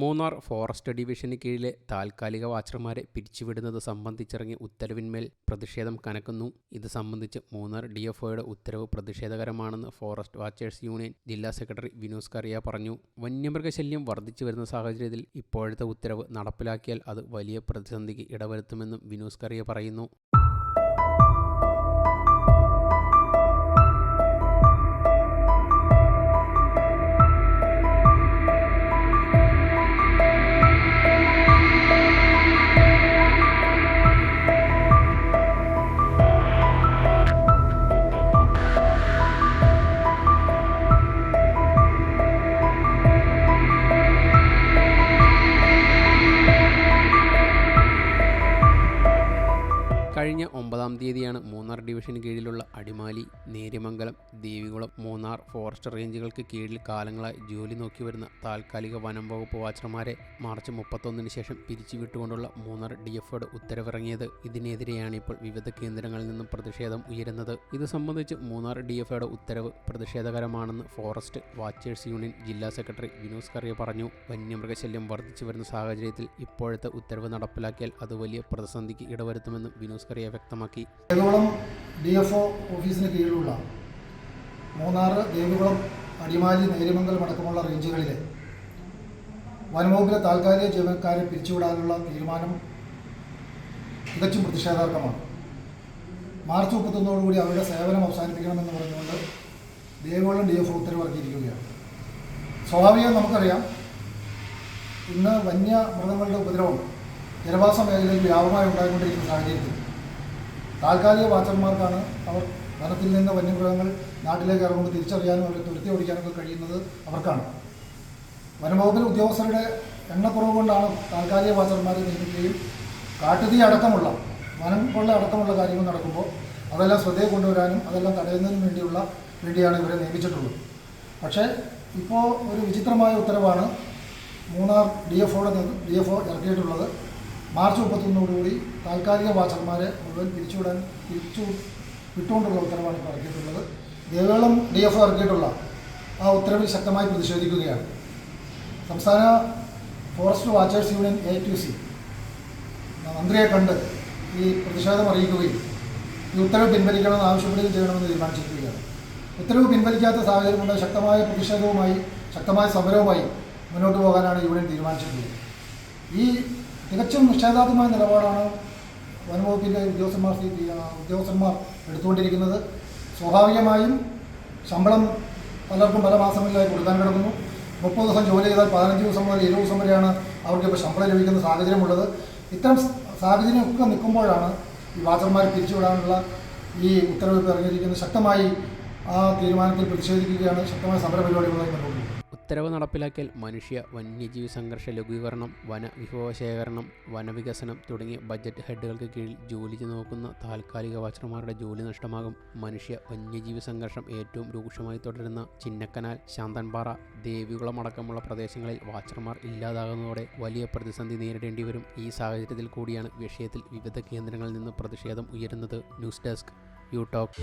Munnar forest ഡിവിഷന് കീഴിലെ താൽക്കാലിക വാച്ചർമാരെ പിരിച്ചുവിടുന്നത് സംബന്ധിച്ചിറങ്ങിയ ഉത്തരവിന്മേൽ പ്രതിഷേധം കനക്കുന്നു. ഇത് സംബന്ധിച്ച് മൂന്നാർ ഡി എഫ് ഒയുടെ ഉത്തരവ് പ്രതിഷേധകരമാണെന്ന് ഫോറസ്റ്റ് വാച്ചേഴ്സ് യൂണിയൻ ജില്ലാ സെക്രട്ടറി വിനോസ് കറിയ പറഞ്ഞു. വന്യമൃഗശല്യം വർദ്ധിച്ചു വരുന്ന സാഹചര്യത്തിൽ ഇപ്പോഴത്തെ ഉത്തരവ് നടപ്പിലാക്കിയാൽ അത് വലിയ പ്രതിസന്ധിക്ക് ഇടവരുത്തുമെന്നും വിനോസ് കറിയ പറയുന്നു. കഴിഞ്ഞ ഒമ്പതാം തീയതിയാണ് മൂന്നാർ ഡിവിഷന് കീഴിലുള്ള അടിമാലി നേര്യമംഗലം ദേവികുളം മൂന്നാർ ഫോറസ്റ്റ് റേഞ്ചുകൾക്ക് കീഴിൽ കാലങ്ങളായി ജോലി നോക്കി വരുന്ന താൽക്കാലിക വനം വകുപ്പ് വാച്ചർമാരെ മാർച്ച് മുപ്പത്തൊന്നിന് ശേഷം പിരിച്ചുവിട്ടുകൊണ്ടുള്ള മൂന്നാർ ഡി എഫ്ഒയുടെ ഉത്തരവിറങ്ങിയത്. ഇതിനെതിരെയാണ് ഇപ്പോൾ വിവിധ കേന്ദ്രങ്ങളിൽ നിന്നും പ്രതിഷേധം ഉയരുന്നത്. ഇത് സംബന്ധിച്ച് മൂന്നാർ ഡി എഫ്ഒയുടെ ഉത്തരവ് പ്രതിഷേധകരമാണെന്ന് ഫോറസ്റ്റ് വാച്ചേഴ്സ് യൂണിയൻ ജില്ലാ സെക്രട്ടറി വിനോസ് കറിയ പറഞ്ഞു. വന്യമൃഗശല്യം വർദ്ധിച്ചു വരുന്ന സാഹചര്യത്തിൽ ഇപ്പോഴത്തെ ഉത്തരവ് നടപ്പിലാക്കിയാൽ അത് വലിയ പ്രതിസന്ധിക്ക് ഇടവരുത്തുമെന്ന് വിനോസ് വ്യക്തമാക്കി. ദേവികുളം ഡി എഫ് ഒ ഓഫീസിന് കീഴിലുള്ള മൂന്നാറ് ദേവികുളം അടിമാലി നേര്യമംഗലം അടക്കമുള്ള റേഞ്ചുകളിലെ വനംവകുപ്പിലെ താൽക്കാലിക ജീവനക്കാരെ പിരിച്ചുവിടാനുള്ള തീരുമാനം തികച്ചും പ്രതിഷേധാർഹമാണ്. മാർച്ച് മുപ്പത്തൊന്നോടുകൂടി അവരുടെ സേവനം അവസാനിപ്പിക്കണമെന്ന് പറഞ്ഞുകൊണ്ട് ദേവികുളം ഡി എഫ് ഉത്തരവിറക്കിയിരിക്കുകയാണ്. സ്വാഭാവികം നമുക്കറിയാം ഇന്ന് വന്യമൃഗങ്ങളുടെ ഉപദ്രവം ജനവാസ മേഖലയിൽ വ്യാപകമായി ഉണ്ടായിക്കൊണ്ടിരിക്കുന്ന സാഹചര്യത്തിൽ താൽക്കാലിക വാച്ചർമാർക്കാണ് അവർ വനത്തിൽ നിന്ന് വന്യമൃഗങ്ങൾ നാട്ടിലേക്ക് ഇറങ്ങുമ്പോൾ തിരിച്ചറിയാനും അവരെ തുരുത്തി ഓടിക്കാനൊക്കെ കഴിയുന്നത് അവർക്കാണ്. വനംവകുപ്പിൽ ഉദ്യോഗസ്ഥരുടെ എണ്ണക്കുറവ് കൊണ്ടാണ് താൽക്കാലിക വാച്ചർമാരെ നിയമിക്കുകയും കാട്ടുതീ അടക്കമുള്ള വനം കൊള്ള അടക്കമുള്ള കാര്യങ്ങൾ നടക്കുമ്പോൾ അതെല്ലാം ശ്രദ്ധയിൽ കൊണ്ടുവരാനും അതെല്ലാം തടയുന്നതിനും വേണ്ടിയുള്ള വേണ്ടിയാണ് ഇവരെ നിയമിച്ചിട്ടുള്ളത്. പക്ഷേ ഇപ്പോൾ ഒരു വിചിത്രമായ ഉത്തരവാണ് മൂന്നാർ ഡി എഫ് ഒയുടെ ഡി എഫ് ഒ ഇറക്കിയിട്ടുള്ളത്. മാർച്ച് മുപ്പത്തൊന്നോടുകൂടി താൽക്കാലിക വാച്ചർമാരെ മുഴുവൻ പിരിച്ചുവിടാൻ പിരിച്ചു വിട്ടുകൊണ്ടുള്ള ഉത്തരവാണ് ഇപ്പോൾ ഇറക്കിയിട്ടുള്ളത്. ദേവളം ഡി എഫ് ഇറക്കിയിട്ടുള്ള ആ ഉത്തരവിൽ ശക്തമായി പ്രതിഷേധിക്കുകയാണ്. സംസ്ഥാന forest watchers union A to C മന്ത്രിയെ കണ്ട് ഈ പ്രതിഷേധം അറിയിക്കുകയും ഈ ഉത്തരവ് പിൻവലിക്കണമെന്ന് ആവശ്യപ്പെടുകയും ചെയ്യണമെന്ന് തീരുമാനിച്ചിരിക്കുകയാണ്. ഉത്തരവ് പിൻവലിക്കാത്ത സാഹചര്യമുണ്ട് ശക്തമായ പ്രതിഷേധവുമായി ശക്തമായ സമരവുമായി മുന്നോട്ട് പോകാനാണ് യൂണിയൻ തീരുമാനിച്ചിട്ടുള്ളത്. ഈ തികച്ചും നിഷേധാത്മകമായ നിലപാടാണ് വനംവകുപ്പിന്റെ ഉദ്യോഗസ്ഥന്മാർ ഉദ്യോഗസ്ഥന്മാർ എടുത്തുകൊണ്ടിരിക്കുന്നത്. സ്വാഭാവികമായും ശമ്പളം പലർക്കും പല മാസങ്ങളിലായി കൊടുക്കാൻ കിടക്കുന്നു. മുപ്പത് ദിവസം ജോലി ചെയ്താൽ പതിനഞ്ച് ദിവസം മുതൽ ഇരുപത് ദിവസം വരെയാണ് അവർക്ക് ഇപ്പോൾ ശമ്പളം ലഭിക്കുന്ന സാഹചര്യമുള്ളത്. ഇത്തരം സാഹചര്യമൊക്കെ നിൽക്കുമ്പോഴാണ് ഈ വാച്ചർമാരെ പിരിച്ചുവിടാനുള്ള ഈ ഉത്തരവ് ഇറങ്ങിയിരിക്കുന്നത് ശക്തമായി ആ തീരുമാനത്തിൽ പ്രതിഷേധിക്കുകയാണ്. ശക്തമായ സമരപരിപാടികളുമായി മുന്നോട്ട് പോകുന്നത് ഉത്തരവ് നടപ്പിലാക്കിയാൽ മനുഷ്യ വന്യജീവി സംഘർഷ ലഘൂകരണം വനവിഭവശേഖരണം വനവികസനം തുടങ്ങിയ ബജറ്റ് ഹെഡുകൾക്ക് കീഴിൽ ജോലി നോക്കുന്ന താൽക്കാലിക വാച്ചർമാരുടെ ജോലി നഷ്ടമാകും. മനുഷ്യ വന്യജീവി സംഘർഷം ഏറ്റവും രൂക്ഷമായി തുടരുന്ന ചിന്നക്കനാൽ ശാന്തൻപാറ ദേവികുളമടക്കമുള്ള പ്രദേശങ്ങളിൽ വാച്ചർമാർ ഇല്ലാതാകുന്നതോടെ വലിയ പ്രതിസന്ധി നേരിടേണ്ടി വരും. ഈ സാഹചര്യത്തിൽ കൂടിയാണ് വിഷയത്തിൽ വിവിധ കേന്ദ്രങ്ങളിൽ നിന്ന് പ്രതിഷേധം ഉയരുന്നത്. News desk you talk.